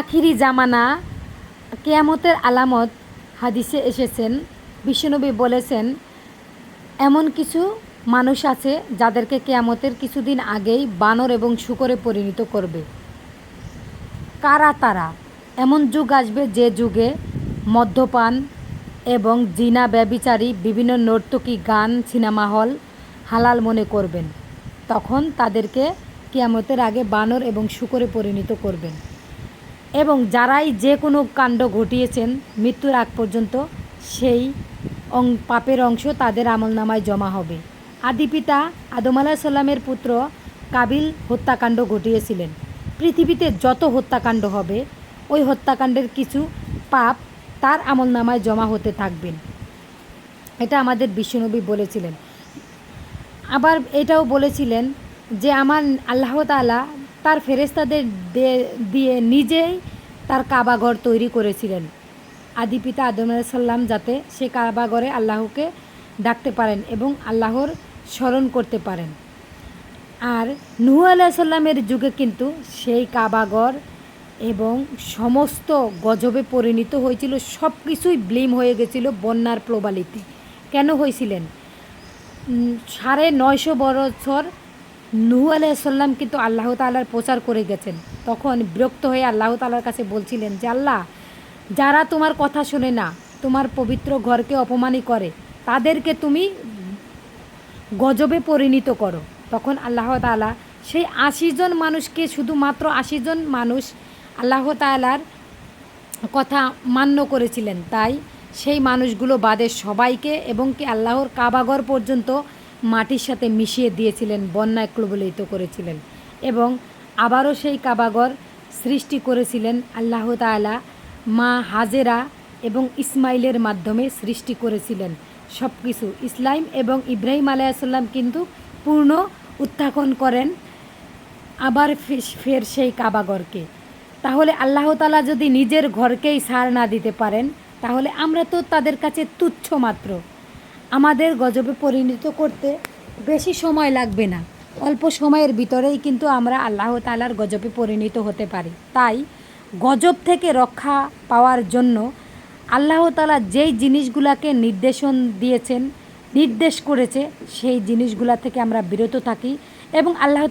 আখিরি জামানা, কেয়ামতের আলামত হাদিসে এসেছেন, বিশ্বনবী বলেছেন, এমন কিছু মানুষ আছে যাদেরকে কেয়ামতের কিছুদিন আগেই বানর এবং শুকরে পরিণত করবে। কারা তারা? এমন যুগ আসবে যে যুগে মদ্যপান এবং জিনা ব্যবিচারী বিভিন্ন নর্তকী গান, সিনেমা হল হালাল মনে করবেন। তখন তাদেরকে কেয়ামতের আগে বানর এবং শুকরে পরিণত করবেন। এবং যারাই যে কোনো কাণ্ড ঘটিয়েছেন, মৃত্যুর আগ পর্যন্ত সেই অং, পাপের অংশ তাদের আমলনামায় জমা হবে। আদিপিতা আদম আলাহিসাল্লামের পুত্র কাবিল হত্যাকাণ্ড ঘটিয়েছিলেন। পৃথিবীতে যত হত্যাকাণ্ড হবে, ওই হত্যাকাণ্ডের কিছু পাপ তার আমলনামায় জমা হতে থাকবেন। এটা আমাদের বিশ্বনবী বলেছিলেন। আবার এটাও বলেছিলেন যে আমার আল্লাহ তাআলা তার ফেরেস্তাদের দিয়ে নিজেই তার কাবাঘর তৈরি করেছিলেন। আদি পিতা আদম সাল্লাম যাতে সে কাবাঘরে আল্লাহকে ডাকতে পারেন এবং আল্লাহর স্মরণ করতে পারেন। আর নুহ আলাইসাল্লামের যুগে কিন্তু সেই কাবাগর এবং সমস্ত গজবে পরিণত হয়েছিল সব কিছুই ব্লিম হয়ে গেছিল বন্যার প্রবালিতে। কেন হয়েছিলেন? সাড়ে নয়শো বছর নুহু আলাইসাল্লাম কিন্তু আল্লাহ তালার প্রচার করে গেছেন। তখন বিরক্ত হয়ে আল্লাহ তালার কাছে বলছিলেন যে, আল্লাহ, যারা তোমার কথা শোনে না, তোমার পবিত্র ঘরকে অপমানই করে, তাদেরকে তুমি গজবে পরিণত করো। তখন আল্লাহ তাআলা সেই আশি জন মানুষকে শুধুমাত্র আশি জন মানুষ আল্লাহ তাআলার কথা মান্য করেছিলেন। তাই সেই মানুষগুলো বাদে সবাইকে এবং কি আল্লাহর কাবাগর পর্যন্ত মাটির সাথে মিশিয়ে দিয়েছিলেন বন্যায় কবলিত করেছিলেন এবং আবারও সেই কাবাগর সৃষ্টি করেছিলেন আল্লাহ তাআলা, মা হাজেরা এবং ইসমাইলের মাধ্যমে সৃষ্টি করেছিলেন সব কিছু ইসলাম এবং ইব্রাহিম আলাইসাল্লাম কিন্তু পূর্ণ উত্থাপন করেন আবার ফের সেই কাবাগরকে। তাহলে আল্লাহ তালা যদি নিজের ঘরকেই সার না দিতে পারেন, তাহলে আমরা তো তাদের কাছে তুচ্ছ মাত্র। আমাদের গজবে পরিণত করতে বেশি সময় লাগবে না। অল্প সময়ের ভিতরেই কিন্তু আমরা আল্লাহ তালার গজবে পরিণত হতে পারি। তাই গজব থেকে রক্ষা পাওয়ার জন্য আল্লাহ তালা যেই জিনিসগুলাকে নির্দেশন দিয়েছেন, নির্দেশ করেছে, সেই জিনিসগুলা থেকে আমরা বিরত থাকি এবং আল্লাহ